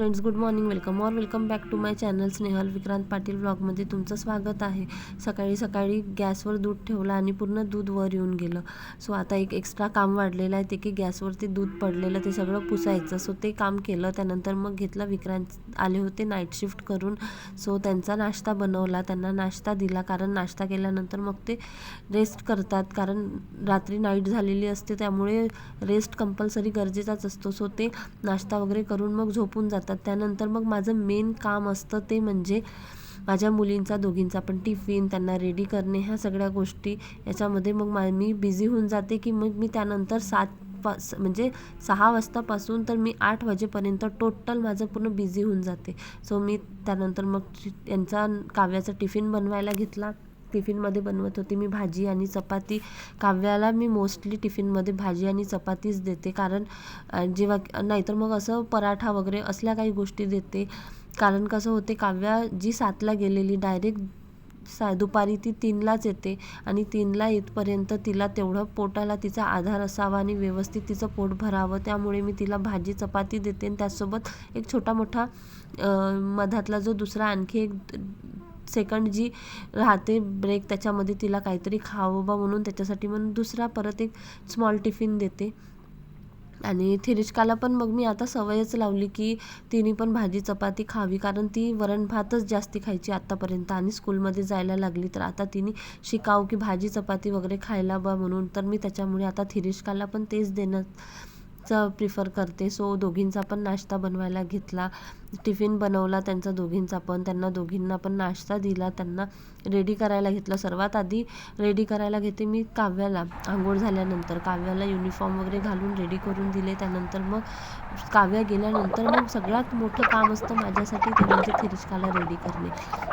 Friends good morning welcome or welcome back to my channel Snehal Vikrant Patil ब्लॉगमध्ये तुमचं स्वागत आहे. सकाळी सकाळी गॅसवर दूध ठेवलं आणि पूर्ण दूध वर येऊन गेलं. सो आता एक एक्स्ट्रा काम वाढलेलं आहे ते की गॅसवरती दूध पडलेलं ते सगळं पुसायचं. सो ते काम केलं. त्यानंतर मग घेतलं विक्रांत आले होते नाईट शिफ्ट करून. सो त्यांचा नाश्ता बनवला. त्यांना नाश्ता दिला कारण नाश्ता केल्यानंतर मग ते रेस्ट करतात. कारण रात्री नाईट झालेली असते त्यामुळे रेस्ट कंपल्सरी गरजेचाच असतो. सो ते नाश्ता वगैरे करून मग झोपून जातात. त्यानंतर मग माझं मेन काम असतं ते म्हणजे माझ्या मुलींचा दोघींचा पण टिफिन त्यांना रेडी करणे ह्या सगळ्या गोष्टी. याच्यामध्ये मग मा मी बिझी होऊन जाते की मग मी त्यानंतर सात पास म्हणजे सहा वाजतापासून तर मी आठ वाजेपर्यंत टोटल माझं पूर्ण बिझी होऊन जाते. सो मी त्यानंतर मग यांचा काव्याचा टिफिन बनवायला घेतला. टिफिनमध्ये बनवत होते. मी भाजी आणि चपाती काव्याला मी मोस्टली टिफिनमध्ये भाजी आणि चपातीच देते. कारण जेव्हा नाहीतर मग असं पराठा वगैरे असल्या काही गोष्टी देते. कारण कसं होते काव्या जी सातला गेलेली डायरेक्ट सा दुपारी ती तीनलाच येते. आणि तीनला येतपर्यंत तिला तेवढं पोटाला तिचा आधार असावा आणि व्यवस्थित तिचं पोट भरावं. त्यामुळे मी तिला भाजी चपाती देते. आणि त्याचसोबत एक छोटा मोठा मधातला जो दुसरा आणखी एक सेकंड जी राहते ब्रेक त्याच्यामध्ये तिला काहीतरी खावं बा म्हणून त्याच्यासाठी म्हणून दुसरा परत एक स्मॉल टिफिन देते. आणि थिरिष्काला पण मग मी आता सवयच लावली की तिने पण भाजी चपाती खावी कारण ती वरण भातच जास्ती खायची आत्तापर्यंत आणि स्कूलमध्ये जायला लागली तर आता तिने शिकाव की भाजी चपाती वगैरे खायला बा म्हणून. तर मी त्याच्यामुळे आता थिरिष्काला पण तेच देणं चं प्रिफर करते. सो दोघींचा पण नाश्ता बनवायला घेतला. टिफिन बनवला त्यांचा दोघींचा पण. त्यांना दोघींना पण नाश्ता दिला. त्यांना रेडी करायला घेतलं. सर्वात आधी रेडी करायला घेते मी काव्याला. आंघोळ झाल्यानंतर काव्याला युनिफॉर्म वगैरे घालून रेडी करून दिले. त्यानंतर मग काव्या गेल्यानंतर मग सगळ्यात मोठं काम असतं माझ्यासाठी ते म्हणजे थिरिश्काला रेडी करणे.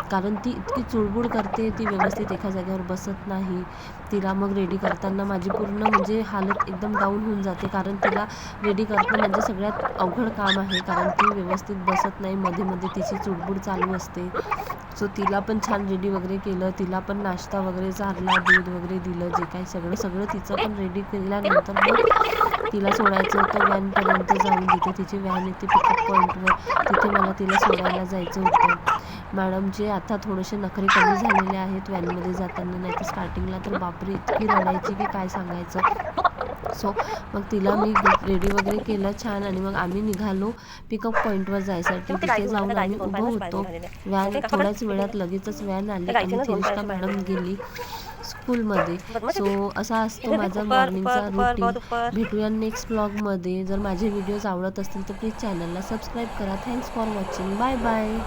कारण ती इतकी चुळबुळ करते. ती व्यवस्थित एका जागेवर बसत नाही. तिला मग रेडी करताना माझी पूर्ण म्हणजे हालत एकदम डाऊन होऊन जाते. कारण तिला रेडी करणं म्हणजे सगळ्यात अवघड काम आहे कारण ती व्यवस्थित बसत नाही. मध्ये मध्ये तिची चुडबुड चालू असते. सो तिला पण छान रेडी वगैरे केलं. तिला पण नाश्ता वगैरे चारला दूध वगैरे दिलं जे काही सगळं सगळं तिचं पण रेडी केल्यानंतर मग तिला सोडायचं होतं. व्हॅनपर्यंत जाऊन तिथे तिची व्हॅन येते पिकअप पॉईंटवर तिथे मला तिला सोडायला जायचं होतं. मॅडमचे आता थोडेसे नखरे कमी झालेले आहेत व्हॅनमध्ये जाताना नाही तर स्टार्टिंगला तर बापरे इतकी रडायची की काय सांगायचं? सो मग तिला मी रेडी वगैरे केलं छान आणि मग आम्ही निघालो पिकअप पॉईंटवर जायसाठी. तिथे जाऊन आम्ही उभं होतो. व्हॅन थोड्याच वेळात लगेचच व्हॅन आली. आणि थिरिष्का मॅडम गेली स्कूलमध्ये सो असा असतो माझा मॉर्निंगचा रुटीन भेटूया नेक्स्ट ब्लॉगमध्ये जर माझे व्हिडिओज आवडत असतील तर प्लीज चॅनलला सबस्क्राईब करा. Thanks for watching bye bye